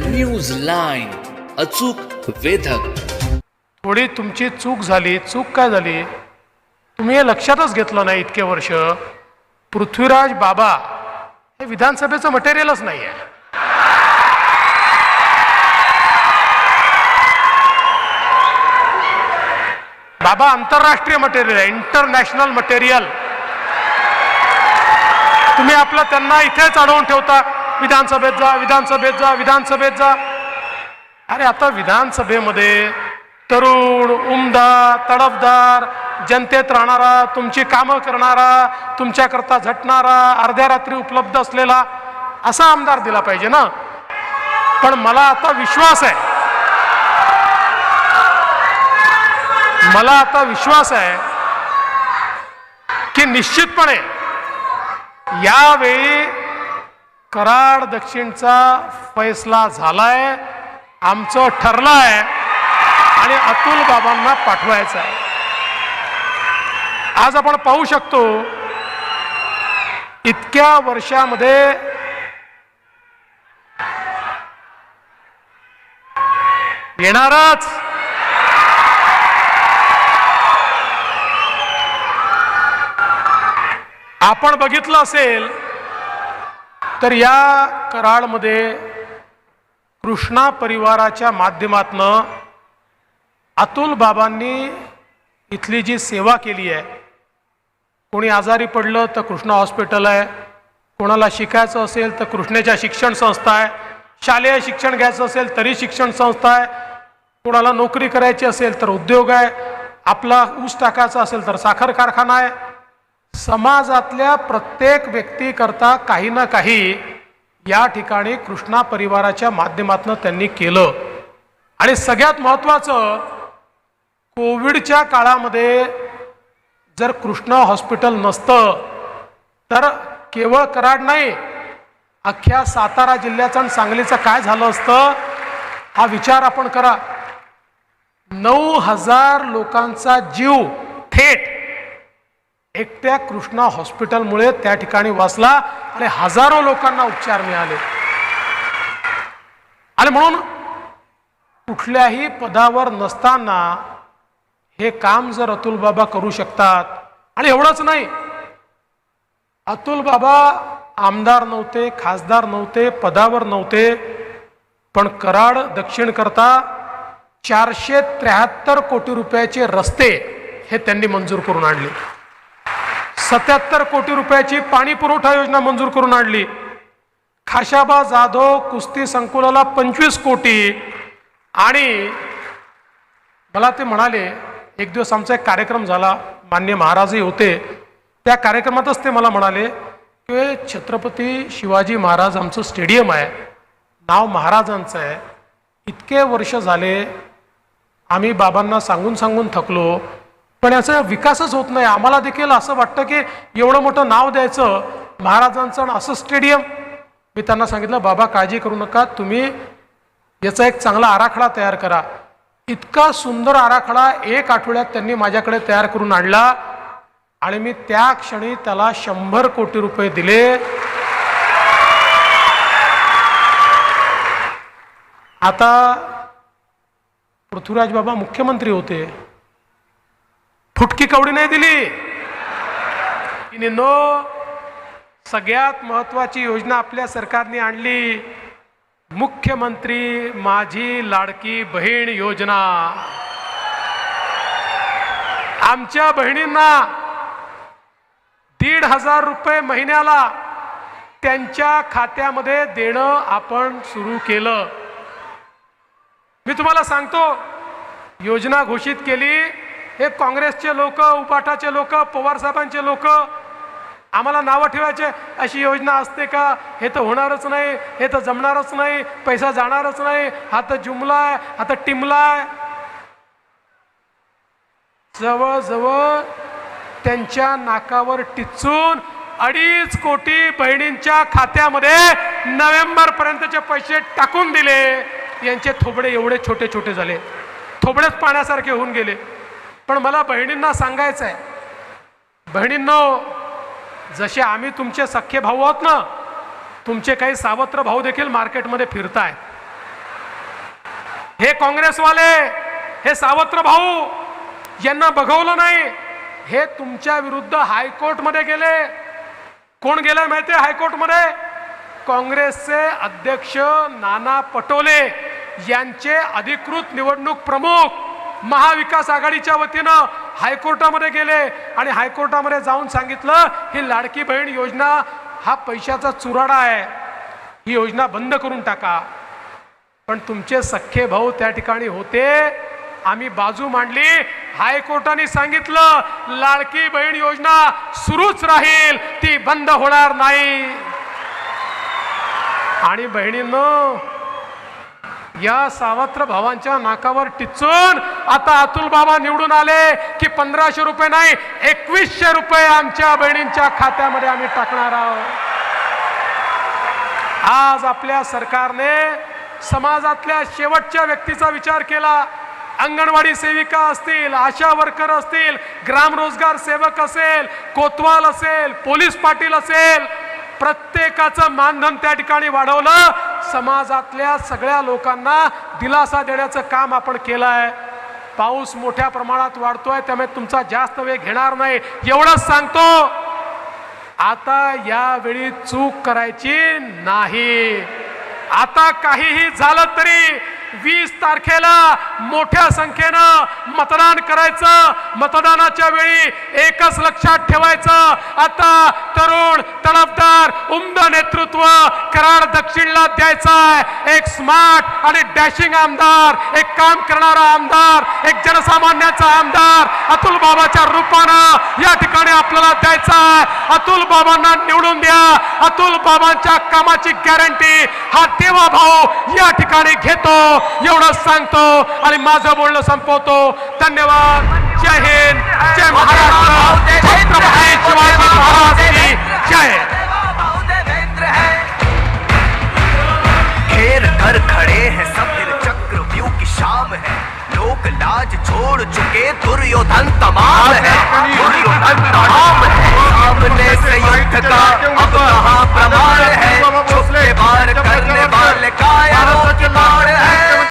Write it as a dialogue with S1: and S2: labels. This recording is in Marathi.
S1: न्यूज लाईन अचूक वेधक.
S2: थोडी तुमची चूक झाली चूक काय झाली? तुम्ही हे लक्षातच घेतलं नाही इतके वर्ष. पृथ्वीराज बाबा हे विधानसभेचं मटेरियलच नाही आहे बाबा आंतरराष्ट्रीय मटेरियल आहे इंटरनॅशनल मटेरियल तुम्ही आपलं त्यांना इथेच अडवून ठेवता. विधानसभेत जा विधानसभेत जा विधानसभेत जा. अरे आता विधानसभेमध्ये तरुण उमदा तडफदार जनतेत राहणारा तुमची कामं करणारा तुमच्याकरता झटणारा अर्ध्या रात्री उपलब्ध असलेला असा आमदार दिला पाहिजे ना. पण मला आता विश्वास आहे. मला आता विश्वास आहे की निश्चितपणे यावेळी कराड दक्षिणचा फैसला झालाय आमचं ठरलं आहे आणि अतुल बाबांना पाठवायचं आहे आज आपण पाहू शकतो इतक्या वर्षामध्ये येणारच आपण बघितलं असेल तर या कराडमध्ये कृष्णा परिवाराच्या माध्यमातनं अतुल बाबांनी इथली जी सेवा केली आहे कोणी आजारी पडलं तर कृष्णा हॉस्पिटल आहे कोणाला शिकायचं असेल तर कृष्णेच्या शिक्षण संस्था आहे शालेय शिक्षण घ्यायचं असेल तरी शिक्षण संस्था आहे कोणाला नोकरी करायची असेल तर उद्योग आहे आपला ऊस टाकायचा असेल तर साखर कारखाना आहे समाजातल्या प्रत्येक व्यक्तीकरता काही ना काही या ठिकाणी कृष्णा परिवाराच्या माध्यमातून त्यांनी केलं. आणि सगळ्यात महत्त्वाचं कोविडच्या काळामध्ये जर कृष्णा हॉस्पिटल नसतं तर केवळ कराड नाही अख्ख्या सातारा जिल्ह्याचं आणि सांगलीचं काय झालं असतं हा विचार आपण करा. नऊ हजार लोकांचा जीव थेट एकट्या कृष्णा हॉस्पिटलमुळे त्या ठिकाणी वाचला आणि हजारो लोकांना उपचार मिळाले. आणि म्हणून कुठल्याही पदावर नसताना हे काम जर अतुल बाबा करू शकतात आणि एवढंच नाही अतुल बाबा आमदार नव्हते खासदार नव्हते पदावर नव्हते पण कराड दक्षिण करता चारशे त्र्याहत्तर कोटी रुपयाचे रस्ते हे त्यांनी मंजूर करून आणले. सत्याहत्तर कोटी रुपयाची पाणी पुरवठा योजना मंजूर करून आणली. खाशाबा जाधव कुस्ती संकुलाला पंचवीस कोटी. आणि मला ते म्हणाले एक दिवस आमचा एक कार्यक्रम झाला मान्य महाराजही होते. त्या कार्यक्रमातच ते मला म्हणाले की छत्रपती शिवाजी महाराज आमचं स्टेडियम आहे नाव महाराजांचं आहे. इतके वर्ष झाले आम्ही बाबांना सांगून सांगून थकलो. पण याचा विकासच होत नाही. आम्हाला देखील असं वाटतं की एवढं मोठं नाव द्यायचं महाराजांचं आणि असं स्टेडियम मी त्यांना सांगितलं बाबा काळजी करू नका. तुम्ही याचा एक चांगला आराखडा तयार करा. इतका सुंदर आराखडा एक आठवड्यात त्यांनी माझ्याकडे तयार करून आणला आणि मी त्या क्षणी त्याला शंभर कोटी रुपये दिले. आता पृथ्वीराज बाबा मुख्यमंत्री होते. फुटकी कवडी नाही दिली. तिने नो सगळ्यात महत्वाची योजना आपल्या सरकारने आणली. मुख्यमंत्री माझी लाडकी बहीण योजना. आमच्या बहिणींना दीड हजार रुपये महिन्याला त्यांच्या खात्यामध्ये देणं आपण सुरू केलं. मी तुम्हाला सांगतो योजना घोषित केली. हे काँग्रेसचे लोक उपाठाचे लोक पवार साहेबांचे लोक आम्हाला नावं ठेवायचे अशी योजना असते का? हे तर होणारच नाही हे तर जमणारच नाही पैसा जाणारच नाही हा तर जुमलाय हा तर टिमलाय. जवळजवळ त्यांच्या नाकावर टिचून अडीच कोटी बहिणींच्या खात्यामध्ये नोव्हेंबर पर्यंतचे पैसे टाकून दिले. यांचे थोबडे एवढे छोटे छोटे झाले. थोबडेच पाण्यासारखे होऊन गेले. पण मला बहिणींना सांगायचं आहे बहिणींनो जसे आम्ही तुमचे सख्खे भाऊ आहोत ना तुमचे काही सावत्र भाऊ देखील मार्केटमध्ये फिरतायत. हे काँग्रेसवाले हे सावत्र भाऊ यांना बघवलं नाही हे तुमच्या विरुद्ध हायकोर्टमध्ये गेले. कोण गेले माहिती हायकोर्टमध्ये? काँग्रेसचे अध्यक्ष नाना पटोले यांचे अधिकृत निवडणूक प्रमुख महाविकास आघाडीच्या वतीनं हायकोर्टामध्ये गेले आणि हायकोर्टामध्ये जाऊन सांगितलं ही लाडकी बहीण योजना हा पैशाचा चुराडा आहे. ही योजना बंद करून टाका. पण तुमचे सख्खे भाऊ त्या ठिकाणी होते. आम्ही बाजू मांडली. हायकोर्टाने सांगितलं लाडकी बहीण योजना सुरूच राहील. ती बंद होणार नाही. आणि बहिणींनो या सावत्र भावांच्या नाकावर टिचून आता अतुल बाबा निवडून आले की पंधराशे रुपये नाही एकवीसशे रुपये आमच्या बहिणींच्या खात्यामध्ये आम्ही टाकणार आहोत. आज आपल्या सरकारने समाजातल्या शेवटच्या व्यक्तीचा विचार केला. अंगणवाडी सेविका असतील आशा वर्कर असतील ग्रामरोजगार सेवक असेल कोतवाल असेल पोलीस पाटील असेल प्रत्येकाचं मानधन त्या ठिकाणी वाढवलं. समाजातल्या सगळ्या लोकांना दिलासा देण्याचं काम आपण केलं आहे पाऊस मोठ्या प्रमाणात वाढतोय त्यामुळे तुमचा जास्त वेळ घेणार नाही. एवढंच सांगतो. आता यावेळी चूक करायची नाही. आता काहीही झालं तरी वीस तारखेला मोठ्या संख्येनं मतदान करायचं. मतदानाच्या वेळी एकच लक्षात ठेवायचं. आता तरुण तडफदार उमद नेतृत्व कराड दक्षिणला द्यायचा आहे. एक स्मार्ट आणि डॅशिंग आमदार एक काम करणारा आमदार एक जनसामान्य जनसामान्याचा आमदार अतुल बाबाच्या रूपानं या ठिकाणी आपल्याला द्यायचा आहे. अतुल बाबांना निवडून द्या. अतुल बाबांच्या कामाची गॅरंटी हा देवा भाऊ या ठिकाणी घेतो. एवढं सांगतो आणि माझं बोलणं संपवतो. धन्यवाद. जय हिंद. जय महाराष्ट्र. छत्रपती शिवाजी महाराज की जय.
S3: खेर घर खड़े हैं शाम है। लोक लाज छोड़ चुके दुर्योधन तमाम है। दुर्योधन तमाम है। सामने से युद्ध का अब कहा प्रमाण है? छुपके बार करने वाले कायर